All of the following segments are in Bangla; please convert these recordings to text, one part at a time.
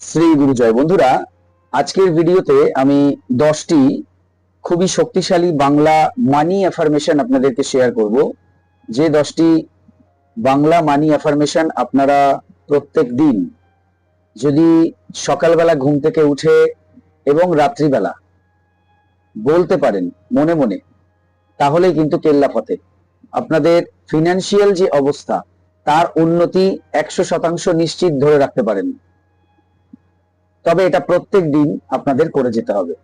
শ্রী গুরুজয়। বন্ধুরা, আজকের ভিডিওতে আমি দশটি খুবই শক্তিশালী বাংলা মানি অ্যাফার্মেশন আপনাদেরকে শেয়ার করব। যে দশটি বাংলা মানি অ্যাফার্মেশন আপনারা প্রত্যেক দিন যদি সকালবেলা ঘুম থেকে উঠে এবং রাত্রিবেলা বলতে পারেন মনে মনে, তাহলেই কিন্তু কেল্লা ফতে। আপনাদের ফিনান্সিয়াল যে অবস্থা, তার উন্নতি একশো শতাংশ নিশ্চিত ধরে রাখতে পারেন। তবে এটা প্রত্যেক দিন আপনাদের করে যেতে হবে।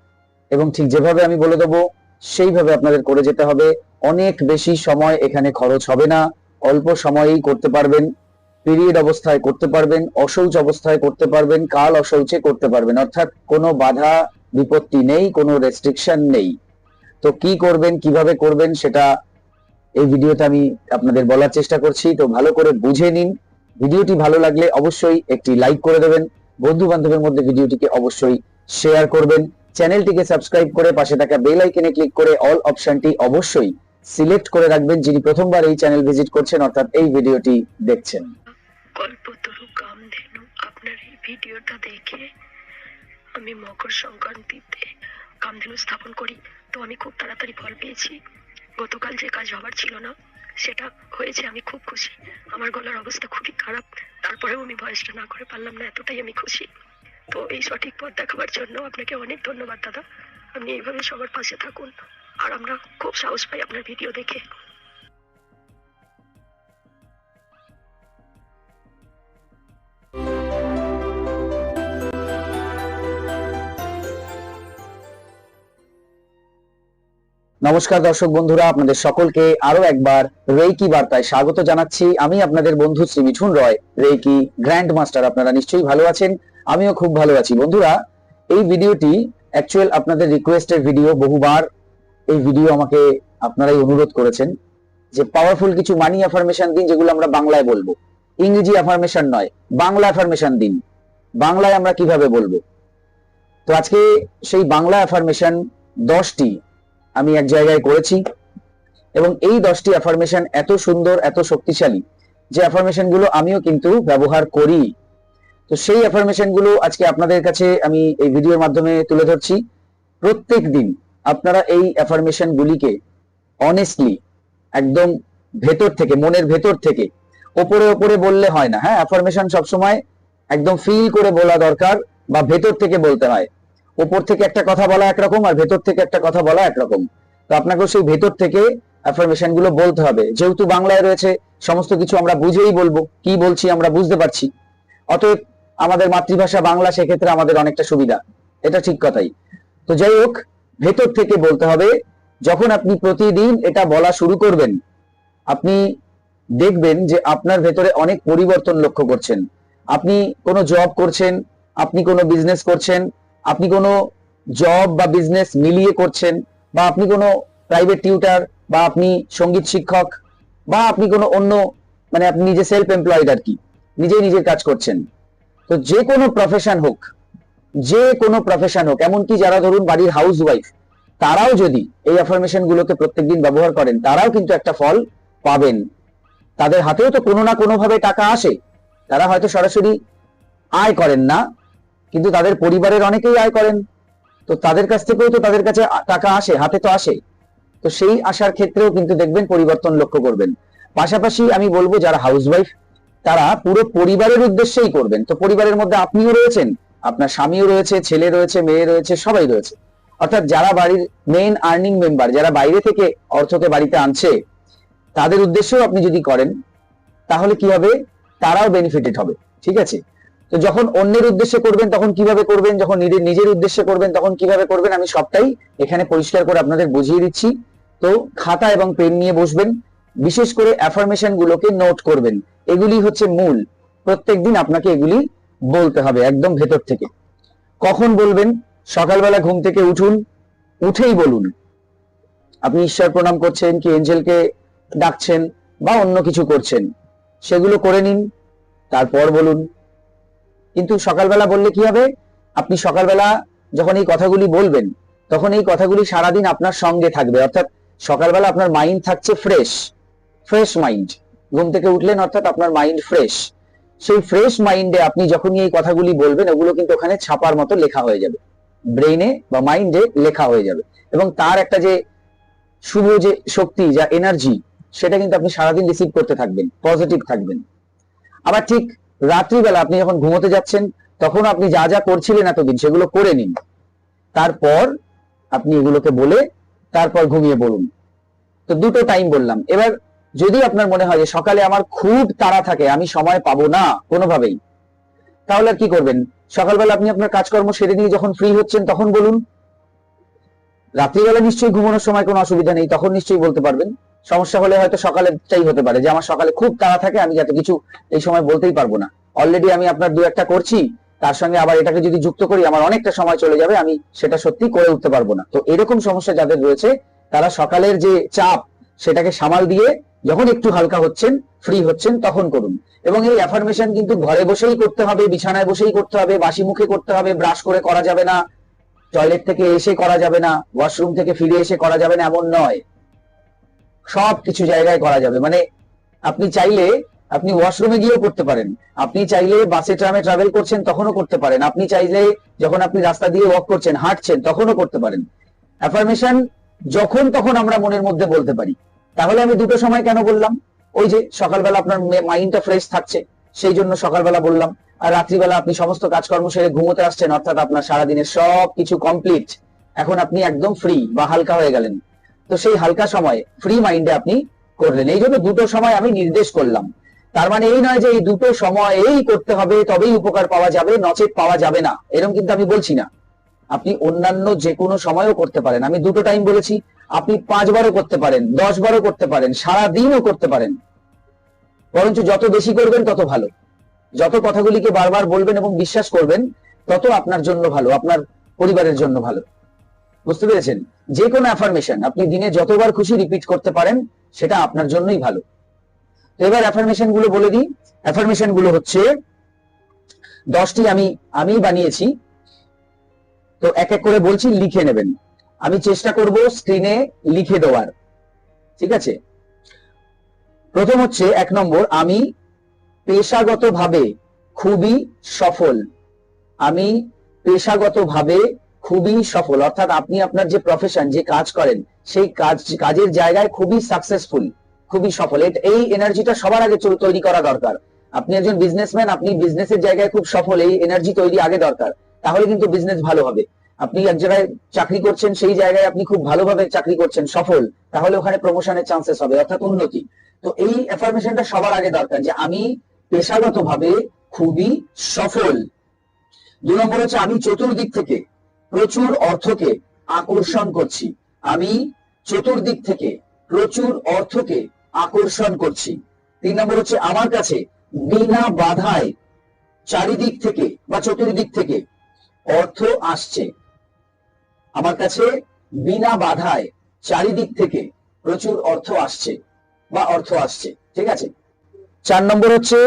এবং ঠিক যেভাবে আমি বলে দেবো, সেইভাবে আপনাদের করে যেতে হবে। অনেক বেশি সময় এখানে খরচ হবে না। অল্প সময়েই করতে পারবেন। পিরিয়ড অবস্থায় করতে পারবেন অশৌচ অবস্থায় করতে পারবেন, কাল অশৌচে করতে পারবেন। অর্থাৎ কোনো বাধা বিপত্তি নেই, কোনো রেস্ট্রিকশন নেই। তো কি করবেন, কীভাবে করবেন, সেটা এই ভিডিওতে আমি আপনাদের বলার চেষ্টা করছি। তো ভালো করে বুঝে নিন। ভিডিওটি ভালো লাগলে অবশ্যই একটি লাইক করে দেবেন। বন্ধু বান্ধবের মধ্যে ভিডিওটিকে অবশ্যই শেয়ার করবেন। চ্যানেলটিকে সাবস্ক্রাইব করে পাশে থাকা বেল আইকনে ক্লিক করে অল অপশনটি অবশ্যই সিলেক্ট করে রাখবেন। যিনি প্রথমবার এই চ্যানেল ভিজিট করছেন, অর্থাৎ এই ভিডিওটি দেখছেন। কল্পতরু কামধেনু আপনার এই ভিডিওটা দেখে আমি মকর সংক্রান্তিতে কামধেনু স্থাপন করি। তো আমি খুব তাড়াতাড়ি ফল পেয়েছি। গতকাল যে কাজ হবার ছিল না সেটা হয়েছে, আমি খুব খুশি। আমার গলার অবস্থা খুবই খারাপ। তারপরেও আমি ভয়েসটা না করে পারলাম না, এতটাই আমি খুশি। তো এই সঠিক পথ দেখাবার জন্য আপনাকে অনেক ধন্যবাদ, দাদা। আপনি এইভাবে সবার পাশে থাকুন। আর আমরা খুব সাহস পাই আপনার ভিডিও দেখে। নমস্কার দর্শক বন্ধুরা, আপনাদের সকলকে আরও একবার রেইকি বার্তায় স্বাগত জানাচ্ছি। আমি আপনাদের বন্ধু Shri Mithun Roy, reiki grand master আপনারা নিশ্চয়ই ভালো আছেন, আমিও খুব ভালো আছি। বন্ধুরা, এই ভিডিওটি অ্যাকচুয়াল আপনাদের রিকোয়েস্টের ভিডিও বহুবার এই ভিডিও আমাকে আপনারাই অনুরোধ করেছেন যে পাওয়ারফুল কিছু মানি অ্যাফার্মেশন দিন, যেগুলো আমরা বাংলায় বলব। ইংরেজি অ্যাফার্মেশন নয়, বাংলা অ্যাফার্মেশন দিন। বাংলায় আমরা কীভাবে বলব? তো আজকে সেই বাংলা অ্যাফার্মেশন দশটি আমি এক জায়গায় করেছি। এবং এই দশটি অ্যাফার্মেশন এত সুন্দর, এত শক্তিশালী যে অ্যাফার্মেশনগুলো আমিও কিন্তু ব্যবহার করি। তো সেই অ্যাফার্মেশনগুলো আজকে আপনাদের কাছে আমি এই ভিডিওর মাধ্যমে তুলে ধরছি। প্রত্যেক দিন আপনারা এই অ্যাফার্মেশন গুলিকে অনেস্টলি একদম ভেতর থেকে, মনের ভেতর থেকে, ওপরে ওপরে বললে হয় না। হ্যাঁ অ্যাফার্মেশন সবসময় একদম ফিল করে বলা দরকার বা ভেতর থেকে বলতে হয়। ওপর থেকে একটা কথা বলা একরকম আর ভেতর থেকে একটা কথা বলা একরকম। তো আপনাকেও সেই ভেতর থেকে অ্যাফার্মেশনগুলো বলতে হবে। যেহেতু বাংলায় রয়েছে, সমস্ত কিছু আমরা বুঝেই বলব। কি বলছি আমরা বুঝতে পারছি। অতএব আমাদের মাতৃভাষা বাংলা, সেক্ষেত্রে আমাদের অনেকটা সুবিধা। এটা ঠিক কথাই। তো যাই হোক, ভেতর থেকে বলতে হবে, যখন আপনি প্রতিদিন এটা বলা শুরু করবেন, আপনি দেখবেন যে আপনার ভেতরে অনেক পরিবর্তন লক্ষ্য করছেন। আপনি কোনো জব করছেন, আপনি কোনো বিজনেস করছেন আপনি কোনো জব বা বিজনেস মিলিয়ে করছেন, বা আপনি কোনো প্রাইভেট টিউটার বা আপনি সংগীত শিক্ষক, বা আপনি কোনো অন্য মানে আপনি নিজে সেলফ এমপ্লয়েড আর কি, নিজেই নিজের কাজ করছেন। তো যে কোনো প্রফেশন হোক, যে কোনো প্রফেশন হোক, এমনকি যারা ধরুন বাড়ির হাউস ওয়াইফ তারাও যদি এই অ্যাফার্মেশন গুলোকে প্রত্যেকদিন ব্যবহার করেন, তারাও কিন্তু একটা ফল পাবেন। তাদের হাতেও তো কোনো না কোনো ভাবে টাকা আসে। তারা হয়তো সরাসরি আয় করেন না। কিন্তু তাদের পরিবারের অনেকেই আয় করেন। তো তাদের কাছ থেকেও তো তাদের কাছে টাকা আসে, হাতে তো আসে তো সেই আসার ক্ষেত্রেও কিন্তু দেখবেন পরিবর্তন লক্ষ্য করবেন। পাশাপাশি আমি বলব, যারা হাউসওয়াইফ তারা পুরো পরিবারের উদ্দেশ্যেই করবেন। তো পরিবারের মধ্যে আপনিও রয়েছেন, আপনার স্বামীও রয়েছে, ছেলে রয়েছে, মেয়ে রয়েছে, সবাই রয়েছে। অর্থাৎ যারা বাড়ির মেইন আর্নিং মেম্বার যারা বাইরে থেকে অর্থকে বাড়িতে আনছে, তাদের উদ্দেশ্যেও আপনি যদি করেন, তাহলে কি হবে? তারাও বেনিফিটেড হবে। ঠিক আছে? তো যখন অন্যের উদ্দেশ্যে করবেন, তখন কীভাবে করবেন? যখন নিজের নিজের উদ্দেশ্যে করবেন, তখন কীভাবে করবেন? আমি সবটাই এখানে পরিষ্কার করে আপনাদের বুঝিয়ে দিচ্ছি। তো খাতা এবং পেন নিয়ে বসবেন। বিশেষ করে অ্যাফার্মেশন গুলোকে নোট করবেন। এগুলি হচ্ছে মূল। প্রত্যেকদিন আপনাকে এগুলি বলতে হবে একদম ভেতর থেকে। কখন বলবেন? সকালবেলা ঘুম থেকে উঠুন। উঠেই বলুন। আপনি ঈশ্বর প্রণাম করছেন, কি এঞ্জেলকে ডাকছেন বা অন্য কিছু করছেন। সেগুলো করে নিন। তারপর বলুন কিন্তু সকালবেলা বললে কি হবে? আপনি সকালবেলা যখন এই কথাগুলি বলবেন, তখন এই কথাগুলি সারাদিন আপনার সঙ্গে থাকবে। অর্থাৎ সকালবেলা আপনার মাইন্ড থাকছে ফ্রেশ ফ্রেশ মাইন্ড ঘুম থেকে উঠলেন, অর্থাৎ আপনার মাইন্ড ফ্রেশ সেই ফ্রেশ মাইন্ডে আপনি যখনই এই কথাগুলি বলবেন, ওগুলো কিন্তু ওখানে ছাপার মতো লেখা হয়ে যাবে। ব্রেইনে বা মাইন্ডে লেখা হয়ে যাবে। এবং তার একটা যে শুভ যে শক্তি, যা এনার্জি সেটা কিন্তু আপনি সারাদিন রিসিভ করতে থাকবেন পজিটিভ থাকবেন। আবার ঠিক রাত্রিবেলা আপনি যখন ঘুমোতে যাচ্ছেন, তখন আপনি যা যা করছিলেন এতদিন সেগুলো করে নিন। তারপর আপনি এগুলোকে বলে তারপর ঘুমিয়ে বলুন তো দুটো টাইম বললাম। এবার যদি আপনার মনে হয় যে সকালে আমার খুব তাড়া থাকে, আমি সময় পাবো না কোনোভাবেই, তাহলে আর কি করবেন? সকালবেলা আপনি আপনার কাজকর্ম সেরে নিয়ে যখন ফ্রি হচ্ছেন, তখন বলুন। রাত্রিবেলা নিশ্চয়ই ঘুমানোর সময় কোনো অসুবিধা নেই, তখন নিশ্চয়ই বলতে পারবেন। সমস্যা হলে হয়তো সকালেরটাই হতে পারে। যে আমার সকালে খুব তাড়া থাকে, আমি যাতে কিছু এই সময় বলতেই পারব না। অলরেডি আমি আপনার দু একটা করছি, তার সঙ্গে আবার এটাকে যদি যুক্ত করি, আমার অনেকটা সময় চলে যাবে, আমি সেটা সত্যি করে উঠতে পারব না। তো এরকম সমস্যা যাদের রয়েছে, তারা সকালের যে চাপ, সেটাকে সামাল দিয়ে যখন একটু হালকা হচ্ছেন ফ্রি হচ্ছেন, তখন করুন। এবং এই অ্যাফার্মেশন কিন্তু ঘরে বসেই করতে হবে, বিছানায় বসেই করতে হবে, বাসি মুখে করতে হবে ব্রাশ করে করা যাবে না টয়লেট থেকে এসে করা যাবে না ওয়াশরুম থেকে ফিরে এসে করা যাবে না, এমন নয়। সব কিছু জায়গায় করা যাবে। মানে আপনি চাইলে আপনি ওয়াশরুমে গিয়েও করতে পারেন। আপনি চাইলে বাসে ট্রামে ট্রাভেল করছেন, তখনও করতে পারেন। আপনি চাইলে যখন আপনি রাস্তা দিয়ে ওয়াক করছেন, হাঁটছেন, তখনও করতে পারেন। অ্যাফার্মেশন যখন তখন আমরা মনের মধ্যে বলতে পারি। তাহলে আমি দুটো সময় কেন বললাম? ওই যে সকালবেলা আপনার মাইন্ডটা ফ্রেশ থাকছে, সেই জন্য সকালবেলা বললাম। আর রাত্রিবেলা আপনি সমস্ত কাজকর্ম সেরে ঘুমোতে আসছেন, অর্থাৎ আপনার সারাদিনের সব কিছু কমপ্লিট এখন আপনি একদম ফ্রি বা হালকা হয়ে গেলেন। তো সেই হালকা সময় ফ্রি মাইন্ডে আপনি করলেন এই জন্য দুটো সময় আমি নির্দেশ করলাম। তার মানে এই নয় যে এই দুটো সময় এই করতে হবে, তবেই উপকার পাওয়া যাবে, নচেত পাওয়া যাবে না। এরকম কিন্তু আমি বলছি না। আপনি অন্যান্য যে কোনো সময়ও করতে পারেন। আমি দুটো টাইম বলেছি, আপনি পাঁচবারও করতে পারেন দশ বারও করতে পারেন সারা দিনও করতে পারেন। বরঞ্চ যত বেশি করবেন, তত ভালো। যত কথাগুলিকে বারবার বলবেন এবং বিশ্বাস করবেন, তত আপনার জন্য ভালো, আপনার পরিবারের জন্য ভালো। বুঝতে পেরেছেন? যে কোনো অ্যাফার্মেশন আপনি দিনে যতবার খুশি রিপিট করতে পারেন, সেটা আপনার জন্যই ভালো। তো এবার অ্যাফার্মেশনগুলো বলে দিই। অ্যাফার্মেশনগুলো হচ্ছে, দশটি আমি আমি বানিয়েছি। তো এক এক করে বলছি, লিখে নেবেন। আমি চেষ্টা করব স্ক্রিনে লিখে দেওয়ার। ঠিক আছে? প্রথম হচ্ছে, এক নম্বর, আমি পেশাগতভাবে খুবই সফল। আমি পেশাগতভাবে খুবই সফল। অর্থাৎ আপনি আপনার যে প্রফেশন যে কাজ করেন, সেই কাজ, কাজের জায়গায় খুবই সাকসেসফুল খুবই সফল। এই এনার্জিটা সবার আগে তৈরি করা দরকার। আপনি একজন বিজনেসম্যান আপনি বিজনেসের জায়গায় খুব সফল, এই এনার্জি তৈরি আগে দরকার। তাহলে কিন্তু বিজনেস ভালো হবে। আপনি এক জায়গায় চাকরি করছেন, সেই জায়গায় আপনি খুব ভালোভাবে চাকরি করছেন, সফল, তাহলে ওখানে প্রমোশনের চান্সেস হবে, অর্থাৎ উন্নতি। তো এই অ্যাফার্মেশনটা সবার আগে দরকার যে আমি পেশাগতভাবে খুবই সফল। দু নম্বর হচ্ছে আমি চতুর্দিক থেকে প্রচুর অর্থকে আকর্ষণ করছি। আমি চতুর্দিক থেকে প্রচুর অর্থকে আকর্ষণ করছি। তিন নম্বর হচ্ছে আমার কাছে বিনা বাধায় চারিদিক থেকে বা চতুর্দিক থেকে অর্থ আসছে। আমার কাছে বিনা বাধায় চারিদিক থেকে প্রচুর অর্থ আসছে বা অর্থ আসছে। ঠিক আছে? চার নম্বর হচ্ছে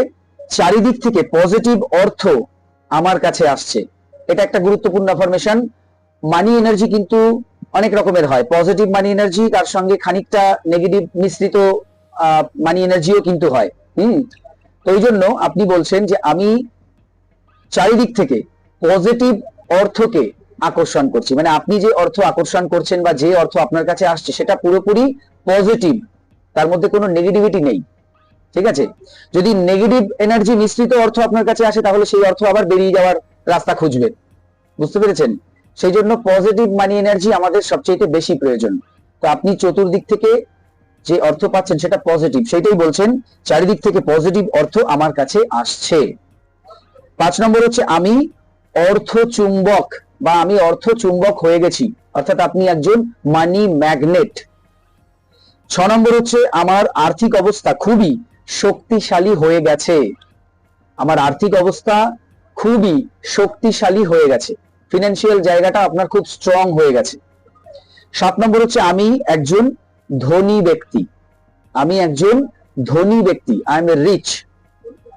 চারিদিক থেকে পজিটিভ অর্থ আমার কাছে আসছে। এটা একটা গুরুত্বপূর্ণ ইনফরমেশন মানি এনার্জি কিন্তু অনেক রকমের হয়। পজিটিভ মানি এনার্জি তার সঙ্গে খানিকটা নেগেটিভ মিশ্রিত মানি এনার্জিও কিন্তু হয়। হুম? তো ওই জন্য আপনি বলছেন যে আমি চারিদিক থেকে পজিটিভ অর্থকে আকর্ষণ করছি। মানে আপনি যে অর্থ আকর্ষণ করছেন বা যে অর্থ আপনার কাছে আসছে, সেটা পুরোপুরি পজিটিভ তার মধ্যে কোনো নেগেটিভিটি নেই। ঠিক আছে? যদি নেগেটিভ এনার্জি মিশ্রিত অর্থ আপনার কাছে আসে, তাহলে সেই অর্থ আবার বেরিয়ে যাওয়ার রাস্তা খুঁজবে। বুঝতে পেরেছেন? সেই জন্য পজিটিভ মানি এনার্জি আমাদের সবচেয়ে বেশি প্রয়োজন। তো আপনি চতুর্দিক থেকে যে অর্থ পাচ্ছেন সেটা পজিটিভ সেটাই বলছেন, চারিদিক থেকে পজিটিভ অর্থ আমার কাছে আসছে। পাঁচ নম্বর হচ্ছে আমি অর্থ চুম্বক বা আমি অর্থ চুম্বক হয়ে গেছি, অর্থাৎ আপনি একজন মানি ম্যাগনেট ছ নম্বর হচ্ছে আমার আর্থিক অবস্থা খুবই শক্তিশালী হয়ে গেছে। আমার আর্থিক অবস্থা খুবই শক্তিশালী হয়ে গেছে। ফিনান্সিয়াল জায়গাটা আপনার খুব স্ট্রং হয়ে গেছে। সাত নম্বর হচ্ছে আমি একজন ধনী ব্যক্তি। আমি একজন ধনী ব্যক্তি। I am a rich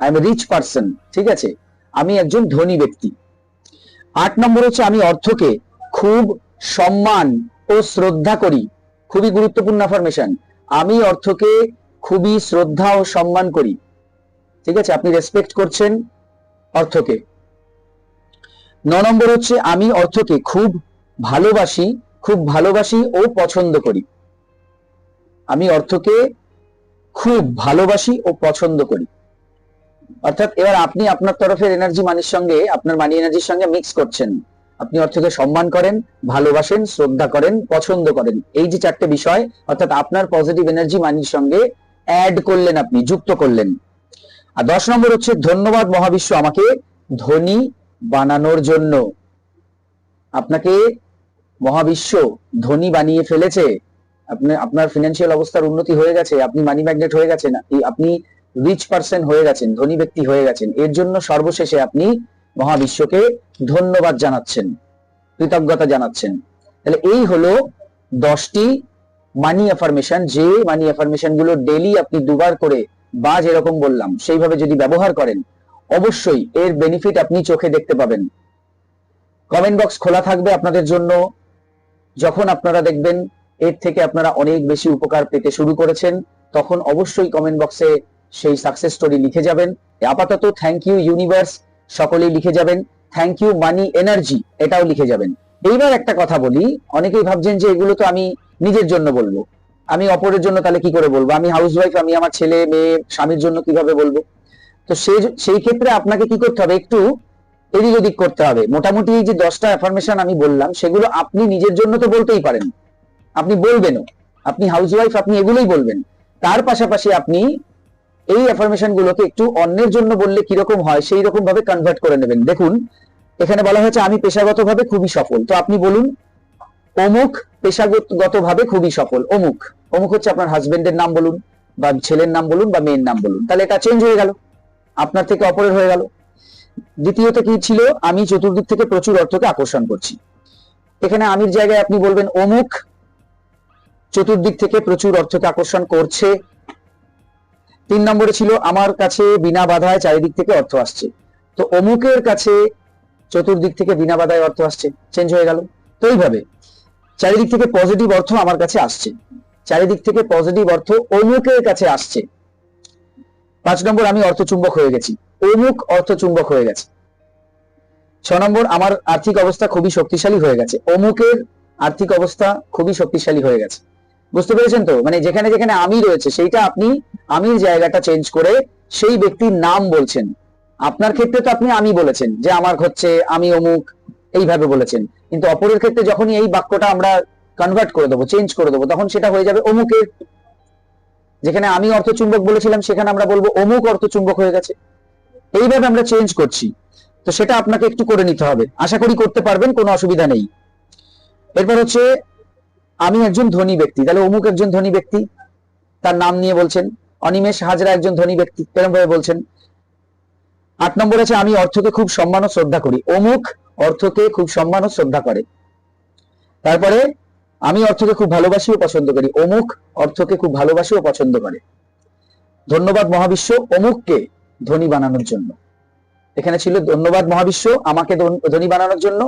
I am a rich person ঠিক আছে? আমি একজন ধনী ব্যক্তি। আট নম্বর হচ্ছে আমি অর্থকে খুব সম্মান ও শ্রদ্ধা করি। খুবই গুরুত্বপূর্ণ ইনফরমেশন আমি অর্থকে খুবই শ্রদ্ধা ও সম্মান করি। ঠিক আছে? আপনি রেসপেক্ট করছেন অর্থকে। ন নম্বর হচ্ছে, আমি অর্থকে খুব ভালোবাসি খুব ভালোবাসি ও পছন্দ করি। আমি অর্থকে খুব ভালোবাসি ও পছন্দ করি। অর্থাৎ এবার আপনি আপনার তরফের এনার্জি মানির সঙ্গে, আপনার মানি এনার্জির সঙ্গে মিক্স করছেন। আপনি অর্থকে সম্মান করেন, ভালোবাসেন, শ্রদ্ধা করেন, পছন্দ করেন। এই যে চারটে বিষয়, অর্থাৎ আপনার পজিটিভ এনার্জি মানির সঙ্গে অ্যাড করলেন আপনি, যুক্ত করলেন। আর দশ নম্বর হচ্ছে, ধন্যবাদ মহাবিশ্ব আমাকে ধনী বানানোর জন্য। আপনাকে মহাবিশ্ব ধনী বানিয়ে ফেলেছে। আপনি, আপনার ফিনান্সিয়াল অবস্থার উন্নতি হয়ে গেছে, আপনি মানি ম্যাগনেট হয়ে গেছেন আপনি রিচ পার্সন হয়ে গেছেন, ধনী ব্যক্তি হয়ে গেছেন। এর জন্য সর্বশেষে আপনি মহাবিশ্বকে ধন্যবাদ জানাচ্ছেন, কৃতজ্ঞতা জানাচ্ছেন। তাহলে এই হলো দশটি মানি অ্যাফার্মেশন যে মানি অ্যাফার্মেশনগুলো ডেলি আপনি দুবার করে বা যেরকম বললাম, সেইভাবে যদি ব্যবহার করেন, অবশ্যই এর বেনিফিট আপনি চোখে দেখতে পাবেন। কমেন্ট বক্স খোলা থাকবে আপনাদের জন্য। যখন আপনারা দেখবেন এর থেকে আপনারা অনেক বেশি উপকার পেতে শুরু করেছেন, তখন অবশ্যই কমেন্ট বক্সে সেই সাকসেস স্টোরি লিখে যাবেন। আপাতত থ্যাংক ইউ ইউনিভার্স সকলেই লিখে যাবেন। থ্যাংক ইউ মানি এনার্জি এটাও লিখে যাবেন। এইবার একটা কথা বলি, অনেকেই ভাবছেন যে এগুলো তো আমি নিজের জন্য বলব। আমি অপরের জন্য তাহলে কি করে বলব? আমি হাউস ওয়াইফ আমি আমার ছেলে, মেয়ে, স্বামীর জন্য কীভাবে বলব? তো সেই সেই ক্ষেত্রে আপনাকে কি করতে হবে? একটু এদিক ওদিক করতে হবে। মোটামুটি এই যে দশটা অ্যাফার্মেশন আমি বললাম, সেগুলো আপনি নিজের জন্য তো বলতেই পারেন। আপনি বলবেনও। আপনি হাউস ওয়াইফ আপনি এগুলোই বলবেন। তার পাশাপাশি আপনি এই অ্যাফার্মেশন গুলোকে একটু অন্যের জন্য বললে কীরকম হয়, সেই রকম ভাবে কনভার্ট করে নেবেন। দেখুন, এখানে বলা হয়েছে, আমি পেশাগতভাবে খুবই সফল। তো আপনি বলুন, অমুক পেশাগতভাবে খুবই সফল, অমুক। অমুক হচ্ছে আপনার হাজবেন্ডের নাম বলুন, বা ছেলের নাম বলুন, বা মেয়ের নাম বলুন। তাহলে এটা চেঞ্জ হয়ে গেল। আপনার থেকে অপরের হয়ে গেল। দ্বিতীয়ত কি ছিল? আমি চতুর্দিক থেকে প্রচুর অর্থকে আকর্ষণ করছি। এখানে আমির জায়গায় আপনি বলবেন, অমুক চতুর্দিক থেকে প্রচুর অর্থকে আকর্ষণ করছে। তিন নম্বরে ছিল, আমার কাছে বিনা বাধায় চারিদিক থেকে অর্থ আসছে। তো অমুকের কাছে চতুর্দিক থেকে বিনা বাধায় অর্থ আসছে। চেঞ্জ হয়ে গেল। তো এইভাবে চারিদিক থেকে পজিটিভ অর্থ আমার কাছে আসছে। চারিদিক থেকে পজিটিভ অর্থ অমুকের কাছে আসছে। পাঁচ নম্বর, আমি অর্থচুম্বক হয়ে গেছি। অমুক অর্থচুম্বক হয়ে গেছে। ছ নম্বর, আমার আর্থিক অবস্থা খুবই শক্তিশালী হয়ে গেছে। অমুকের আর্থিক অবস্থা খুবই শক্তিশালী হয়ে গেছে। বুঝতে পেরেছেন তো? মানে যেখানে যেখানে আমি রয়েছে, সেইটা আপনি আমির জায়গাটা চেঞ্জ করে সেই ব্যক্তির নাম বলছেন। আপনার ক্ষেত্রে তো আপনি আমি বলেছেন যে আমার হচ্ছে আমি অমুক, এইভাবে বলেছেন। কিন্তু অপরের ক্ষেত্রে যখনই এই বাক্যটা আমরা কনভার্ট করে দেবো চেঞ্জ করে দেবো, তখন সেটা হয়ে যাবে অমুকের। যেখানে আমি অর্থচুম্বক বলেছিলাম, সেখানে আমরা বলব অমুক অর্থচুম্বক হয়ে গেছে। এইভাবে আমরা চেঞ্জ করছি। তো সেটা আপনাকে একটু করে নিতে হবে। আশা করি করতে পারবেন, কোনো অসুবিধা নেই। এরপর হচ্ছে, আমি একজন ধনী ব্যক্তি। তাহলে অমুক একজন ধনী ব্যক্তি, তার নাম নিয়ে বলছেন। অনিমেষ হাজরা একজন ধনী ব্যক্তি এরকম ভাবে বলছেন? আট নম্বর আছে, আমি অর্থকে খুব সম্মান ও শ্রদ্ধা করি। অমুক অর্থকে খুব সম্মান ও শ্রদ্ধা করে। তারপরে আমি অর্থকে খুব ভালোবাসি ও পছন্দ করি। অমুক অর্থকে খুব ভালোবাসি ও পছন্দ করে। ধন্যবাদ মহাবিশ্ব অমুককে ধনী বানানোর জন্য। এখানে ছিল ধন্যবাদ মহাবিশ্ব, আমাকে ধনী বানানোর জন্য।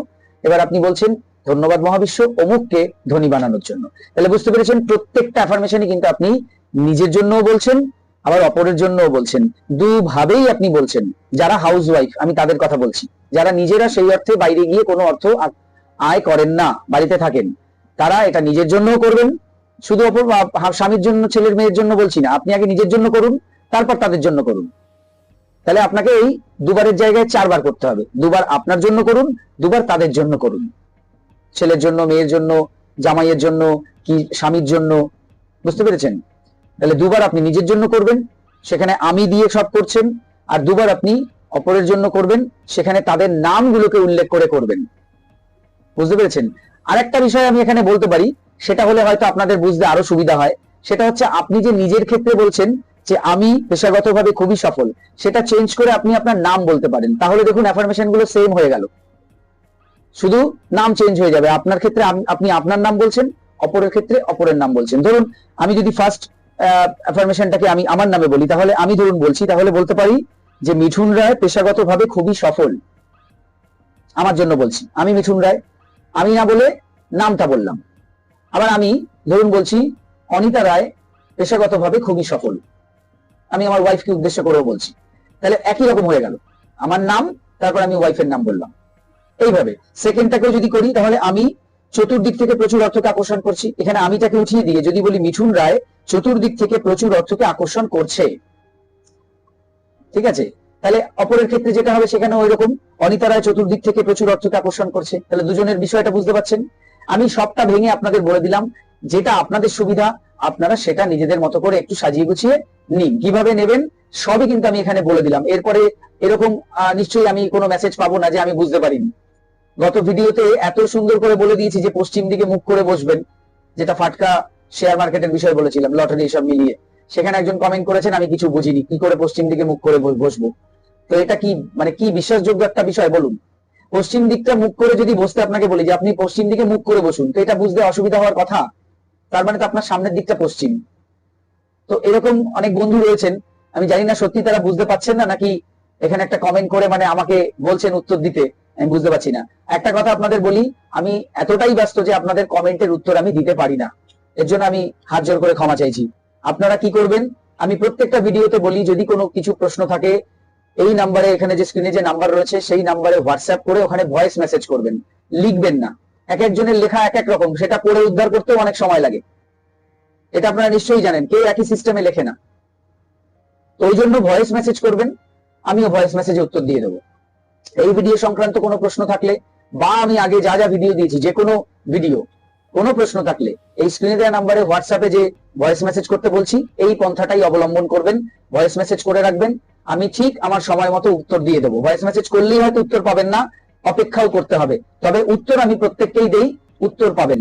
এবার আপনি বলছেন, ধন্যবাদ মহাবিশ্ব অমুককে ধনী বানানোর জন্য। তাহলে বুঝতে পেরেছেন, প্রত্যেকটা অ্যাফার্মেশনই কিন্তু আপনি নিজের জন্যও বলছেন, আবার অপরের জন্যও বলছেন। দুভাবেই আপনি বলছেন, যারা হাউস ওয়াইফ আমি তাদের কথা বলছি, যারা নিজেরা সেই অর্থে বাইরে গিয়ে কোনো অর্থ আয় করেন না, বাড়িতে থাকেন তারা এটা নিজের জন্যও করবেন। শুধু অপর স্বামীর জন্য, ছেলের মেয়ের জন্য বলছি না। আপনি আগে নিজের জন্য করুন, তারপর তাদের জন্য করুন। তাহলে আপনাকে এই দুবারের জায়গায় চারবার করতে হবে। দুবার আপনার জন্য করুন, দুবার তাদের জন্য করুন। ছেলের জন্য, মেয়ের জন্য, জামাইয়ের জন্য, কি স্বামীর জন্য। বুঝতে পেরেছেন? তাহলে দুবার আপনি নিজের জন্য করবেন, সেখানে আমি দিয়ে সব করছেন, আর দুবার আপনি অপরের জন্য করবেন, সেখানে তাদের নামগুলোকে উল্লেখ করে করবেন। বুঝতে পেরেছেন? আরেকটা বিষয় আমি এখানে বলতে পারি, সেটা হলে হয়তো আপনাদের বুঝতে আরও সুবিধা হয়। সেটা হচ্ছে আপনি যে নিজের ক্ষেত্রে বলছেন যে আমি পেশাগতভাবে খুবই সফল, সেটা চেঞ্জ করে আপনি আপনার নাম বলতে পারেন। তাহলে দেখুন অ্যাফার্মেশনগুলো সেম হয়ে গেল। শুধু নাম চেঞ্জ হয়ে যাবে। আপনার ক্ষেত্রে আপনি আপনার নাম বলছেন, অপরের ক্ষেত্রে অপরের নাম বলছেন। ধরুন, আমি যদি ফার্স্ট অ্যাফার্মেশনটাকে আমি আমার নামে বলি, তাহলে আমি ধরুন বলছি, তাহলে বলতে পারি যে মিঠুন রায় পেশাগতভাবে খুবই সফল। আমার জন্য বলছি, আমি মিঠুন রায়। আমি না বলে নামটা বললাম। আবার আমি, ধরুন বলছি, অনিতা রায় পেশাগতভাবে খুবই সফল। আমি আমার ওয়াইফকে উদ্দেশ্য করেও বলছি। তাহলে একই রকম হয়ে গেল। আমার নাম, তারপর আমি ওয়াইফের নাম বললাম। এইভাবে সেকেন্ডটাকেও যদি করি, তাহলে আমি চতুর্দিক থেকে প্রচুর অর্থকে আকর্ষণ করছি। এখানে আমিটাকে উঠিয়ে দিয়ে, যদি বলি মিঠুন রায়, চতুর্দিক থেকে প্রচুর অর্থকে আকর্ষণ করছে। ঠিক আছে? তাহলে অপরের ক্ষেত্রে যেটা হবে সেখানে ওই রকম অনিতা রায় চতুর্দিক থেকে প্রচুর অর্থকে আকর্ষণ করছে। তাহলে দুজনের বিষয়টা বুঝতে পারছেন? আমি সবটা ভেঙে আপনাদের বলে দিলাম। যেটা আপনাদের সুবিধা, আপনারা সেটা নিজেদের মতো করে একটু সাজিয়ে গুছিয়ে নিন। কীভাবে নেবেন, সবই কিন্তু আমি এখানে বলে দিলাম। এরপরে এরকম নিশ্চয়ই আমি কোনো মেসেজ পাবো না যে আমি বুঝতে পারিনি। গত ভিডিওতে এত সুন্দর করে বলে দিয়েছি যে পশ্চিম দিকে মুখ করে বসবেন, যেটা ফাটকা শেয়ার মার্কেটের বিষয় বলেছিলাম, লটারি সব মিলিয়ে। সেখানে একজন কমেন্ট করেছেন, আমি কিছু বুঝিনি। কি করে পশ্চিম দিকে মুখ করে বসবো? তো এটা কি মানে কি বিশ্বাসযোগ্য একটা বিষয়? বলুন। পশ্চিম দিকটা মুখ করে যদি বসতে আপনাকে বলি যে, আপনি পশ্চিম দিকে মুখ করে বসুন, তো এটা বুঝতে অসুবিধা হওয়ার কথা। তার মানে তো আপনার সামনের দিকটা পশ্চিম। তো এরকম অনেক বন্ধু রয়েছেন। আমি জানি না সত্যি তারা বুঝতে পারছেন না, নাকি এখানে একটা কমেন্ট করে মানে আমাকে বলছেন উত্তর দিতে, আমি বুঝতে পারছি না। একটা কথা আপনাদের বলি, আমি এতটাই ব্যস্ত যে আপনাদের কমেন্টের উত্তর আমি দিতে পারি না। এর জন্য আমি হাত জোর করে ক্ষমা চাইছি। আপনারা কি করবেন? আমি প্রত্যেকটা ভিডিওতে বলি, যদি কোনো কিছু প্রশ্ন থাকে, এই নাম্বারে এখানে যে স্ক্রিনে যে নাম্বার রয়েছে, সেই নাম্বারে হোয়াটসঅ্যাপ করে ওখানে ভয়েস মেসেজ করবেন। লিখবেন না। এক একজনের লেখা এক এক রকম, সেটা পড়ে উদ্ধার করতেও অনেক সময় লাগে। এটা আপনারা নিশ্চয়ই জানেন, কেউ একই সিস্টেমে লেখে না। তো ওই জন্য ভয়েস মেসেজ করবেন, আমিও ভয়েস মেসেজে উত্তর দিয়ে দেবো। এই ভিডিও সংক্রান্ত কোনো প্রশ্ন থাকলে, বা আমি আগে যা যা ভিডিও দিয়েছি যে কোনো ভিডিও কোনো প্রশ্ন থাকলে এই স্ক্রিনে দেওয়া নাম্বারে হোয়াটসঅ্যাপে যে ভয়েস মেসেজ করতে বলছি, এই পন্থাটাই অবলম্বন করবেন। ভয়েস মেসেজ করে রাখবেন। আমি ঠিক আমার সময় মতো উত্তর দিয়ে দেবো। ভয়েস মেসেজ করলেই হয়তো উত্তর পাবেন না, অপেক্ষাও করতে হবে। তবে উত্তর আমি প্রত্যেককেই দেই, উত্তর পাবেন।